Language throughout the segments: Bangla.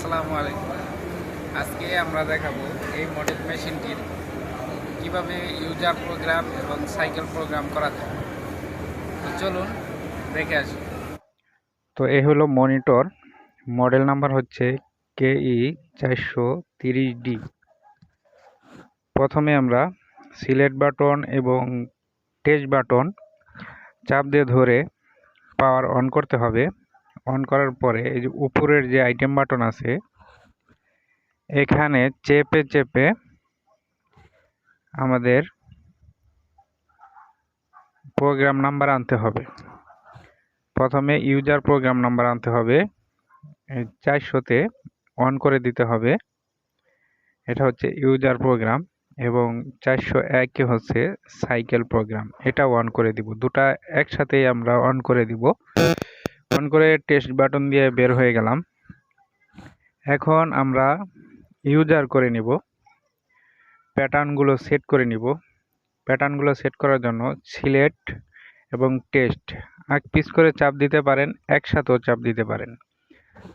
আসসালামু আলাইকুম। আজকে আমরা দেখাবো এই মডেল মেশিনটির কীভাবে ইউজার প্রোগ্রাম এবং সাইকেল প্রোগ্রাম করা যায়। তো চলুন দেখে আসি। তো এই হলো মনিটর মডেল নাম্বার হচ্ছে কেই চারশো তিরিশ ডি প্রথমে আমরা সিলেক্ট বাটন এবং টেস্ট বাটন চাপ দিয়ে ধরে পাওয়ার অন করতে হবে। অন করার পরে এই যে উপরের যে আইটেম বাটন আছে, এখানে চেপে চেপে আমাদের প্রোগ্রাম নাম্বার আনতে হবে। প্রথমে ইউজার প্রোগ্রাম নাম্বার আনতে হবে। চারশোতে অন করে দিতে হবে। এটা হচ্ছে ইউজার প্রোগ্রাম এবং চারশো একে হচ্ছে সাইকেল প্রোগ্রাম এটা অন করে দিব। দুটা একসাথেই আমরা অন করে দিব। অন করে টেস্ট বাটন দিয়ে বের হয়ে গেলাম। এখন আমরা ইউজার করে নিব। প্যাটার্নগুলো সেট করে নিব। প্যাটার্নগুলো সেট করার জন্য সিলেক্ট এবং টেস্ট আগ পিস করে চাপ দিতে পারেন, একসাথেও চাপ দিতে পারেন।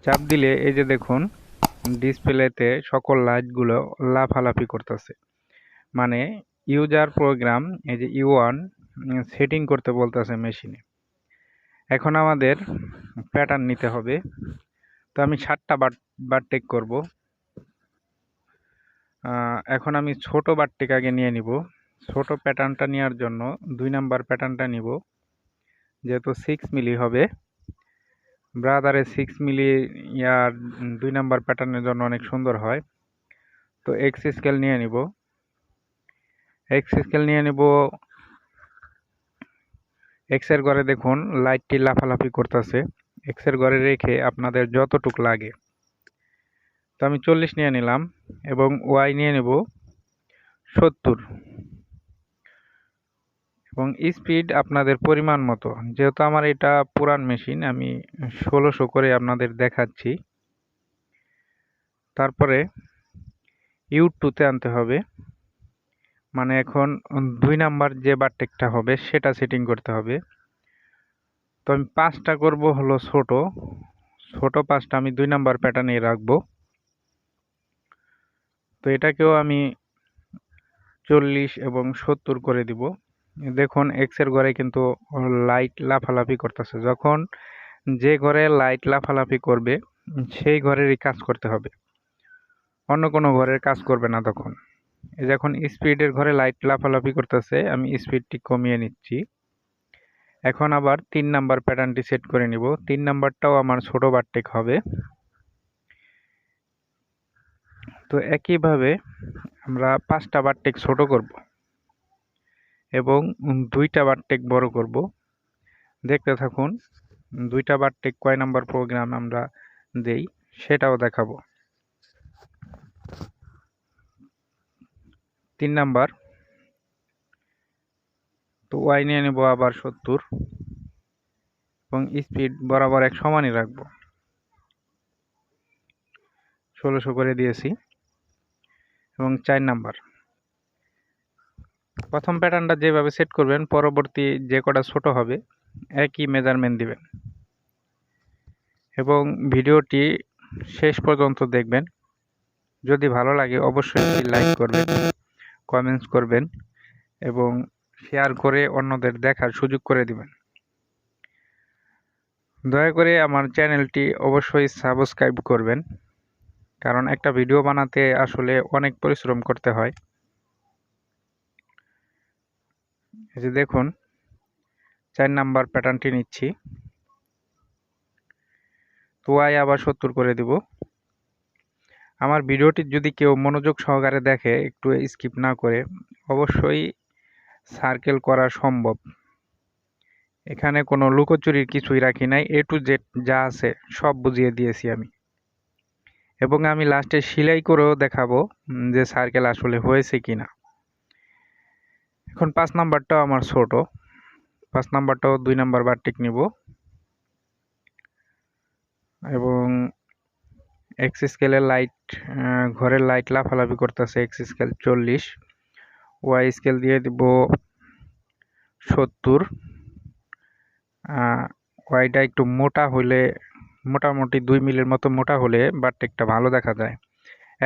চাপ দিলে এই যে দেখুন ডিসপ্লেতে সকল লাইটগুলো লাফালাফি করতেছে। মানে ইউজার প্রোগ্রাম এই যে ইউ সেটিং করতে বলতেছে মেশিনে এখন আমাদের প্যাটার্ন নিতে হবে। তো আমি সাতটা বার বারটেক করব। এখন আমি ছোট বারটেক আগে নিয়ে নিব। ছোট প্যাটার্নটা নেওয়ার জন্য দুই নাম্বার প্যাটার্নটা নিব। যেহেতু সিক্স মিলি হবে। ব্রাদারে সিক্স মিলি ইয়ার দুই নাম্বার প্যাটার্নের জন্য অনেক সুন্দর হয়। তো এক্স স্কেল নিয়ে নিব। এক্স স্কেল নিয়ে নিব এক্সের ঘরে দেখুন লাইটটি লাফালাফি করতেছে। এক্সের ঘরে রেখে আপনাদের যতটুক লাগে। তো আমি চল্লিশ নিয়ে নিলাম এবং ওয়াই নিয়ে নেব সত্তর। এবং স্পিড আপনাদের পরিমাণ মতো। যেহেতু আমার এটা পুরান মেশিন আমি ষোলোশো করে আপনাদের দেখাচ্ছি। তারপরে ইউ টুতে আনতে হবে। মানে এখন দুই নাম্বার যে বারটেকটা হবে, সেটা সেটিং করতে হবে। তো আমি পাঁচটা করব হলো ছোট। ছোট পাঁচটা আমি দুই নাম্বার প্যাটার্নে রাখব। তো এটাকেও আমি চল্লিশ এবং সত্তর করে দিব। দেখুন এক্সের ঘরে কিন্তু লাইট লাফালাফি করতেছে। যখন যে ঘরে লাইট লাফালাফি করবে, সেই ঘরেরই কাজ করতে হবে। অন্য কোনো ঘরের কাজ করবে না তখন। যখন স্পিডের ঘরে লাইট লাফালাফি করতেছে, আমি স্পিডটি কমিয়ে নিচ্ছি। এখন আবার তিন নাম্বার প্যাটার্নটি সেট করে নিব। তিন নাম্বারটাও আমার ছোট বারটেক হবে। তো একইভাবে আমরা পাঁচটা বারটেক ছোট করব এবং দুইটা বারটেক বড় করব। দেখতে থাকুন, দুইটা বারটেক কয় নাম্বার প্রোগ্রাম আমরা দেই, সেটাও দেখাবো। তিন নাম্বার। তো ওয়াই নিয়ে নেব আবার সত্তর এবং স্পিড বরাবর এক সমানই রাখব। ষোলোশো করে দিয়েছি এবং চার নাম্বার। প্রথম প্যাটার্নটা যেভাবে সেট করবেন, পরবর্তী যে কটা ছোট হবে, একই মেজারমেন্ট দিবেন। এবং ভিডিওটি শেষ পর্যন্ত দেখবেন। যদি ভালো লাগে, অবশ্যই লাইক করবেন। কমেন্টস করবেন এবং শেয়ার করে অন্যদের দেখার সুযোগ করে দিবেন। দয়া করে আমার চ্যানেলটি অবশ্যই সাবস্ক্রাইব করবেন, কারণ একটা ভিডিও বানাতে আসলে অনেক পরিশ্রম করতে হয়। এই যে দেখুন, চার নাম্বার প্যাটার্নটি নিচ্ছি। তো আই আবার সত্তর করে দিব। আমার ভিডিওটি যদি কেউ মনোযোগ সহকারে দেখে, একটু স্কিপ না করে, অবশ্যই সার্কেল করা সম্ভব। এখানে কোনো লুকোচুরির কিছুই রাখি নাই এ টু জেড যা আছে সব বুঝিয়ে দিয়েছি আমি। এবং আমি লাস্টে সেলাই করেও দেখাবো যে সার্কেল আসলে হয়েছে কি না। এখন পাঁচ নাম্বারটাও আমার ছোট। পাঁচ নাম্বারটাও দুই নাম্বার বার বারটিক নিব। এবং এক্স স্কেলের লাইট ঘরের লাইট লাফালাফি করতেছে এক্স স্কেল চল্লিশ ওয়াই স্কেল দিয়ে দিব সত্তর ওয়াইটা একটু মোটা হইলে, মোটামুটি দুই মিলির মতো মোটা হলে বারটেকটা ভালো দেখা যায়।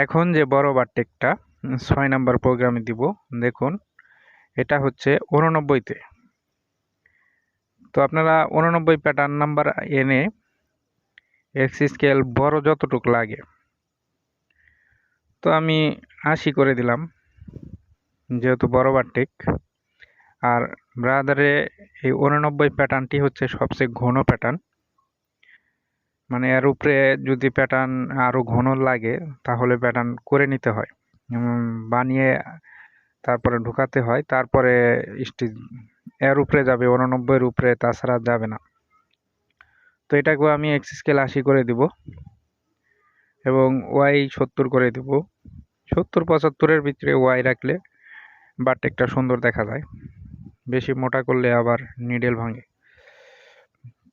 এখন যে বড় বারটেকটা ছয় নাম্বার প্রোগ্রামে দিব, দেখুন, এটা হচ্ছে উননব্বইতে তো আপনারা উননব্বই প্যাটার্ন নাম্বার এনে এক্স স্কেল বড় যতটুক লাগে। তো আমি আশি করে দিলাম, যেহেতু বড় বারটেক আর ব্রাদারে এই উননব্বই প্যাটার্নটি হচ্ছে সবচেয়ে ঘন প্যাটার্ন মানে এর উপরে যদি প্যাটার্ন আরও ঘন লাগে, তাহলে প্যাটার্ন করে নিতে হয়। বানিয়ে তারপরে ঢুকাতে হয়। তারপরে স্টিচ এর উপরে যাবে, উননব্বইয়ের উপরে, তাছাড়া যাবে না। তো এটাকেও আমি এক্স স্কেল আশি করে দিব এবং ওয়াই সত্তর করে দিব। সত্তর, পঁচাত্তরের ভিতরে ওয়াই রাখলে বারটেকটা সুন্দর দেখা যায়। বেশি মোটা করলে আবার নিডেল ভাঙে।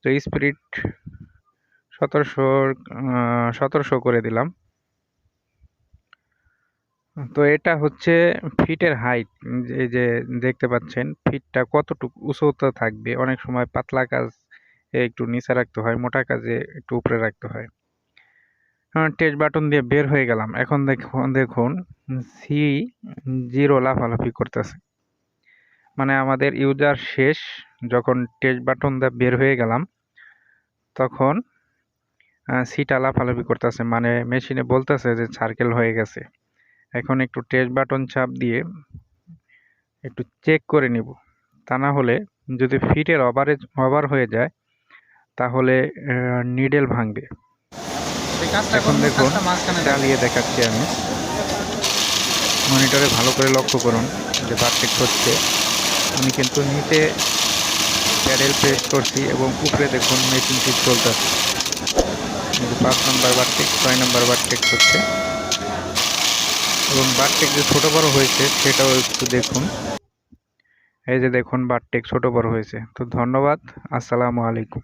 তো স্পিরিট সতেরোশো সতেরোশো করে দিলাম। তো এটা হচ্ছে ফিটের হাইট এই যে দেখতে পাচ্ছেন ফিটটা কতটুকু উঁচুতে থাকবে? অনেক সময় পাতলা কাজ একটু নিচে রাখতে হয়, মোটা কাজে একটু উপরে রাখতে হয়। টেস্ট বাটন দিয়ে বের হয়ে গেলাম। এখন দেখুন দেখুন সি জিরো লাফালাফি করতেছে। মানে আমাদের ইউজার শেষ, যখন টেস্ট বাটন দিয়ে বের হয়ে গেলাম, তখন সিটা লাফালাফি করতেছে। মানে মেশিনে বলতেছে যে সার্কেল হয়ে গেছে। এখন একটু টেস্ট বাটন চাপ দিয়ে একটু চেক করে নিব। তা না হলে যদি ফিটের ওভারেজ ওভার হয়ে যায় তাহলে নিডেল ভাঙবে। এখন দেখুন। চালিয়ে দেখাচ্ছি আমি। মনিটরে ভালো করে লক্ষ্য করুন যে পারফেক্ট হচ্ছে। আমি কিন্তু নিচে প্যাডেল প্রেস করছি এবং উপরে দেখুন মেশিনটি চলতেছে। পাঁচ নাম্বার বারটেক ছয় নাম্বার বারটেক হচ্ছে। এবং বারটেক যে ছোটো বড় হয়েছে সেটাও একটু দেখুন। এই যে দেখুন বারটেক ছোটো বড় হয়েছে। তো ধন্যবাদ আসসালামু আলাইকুম।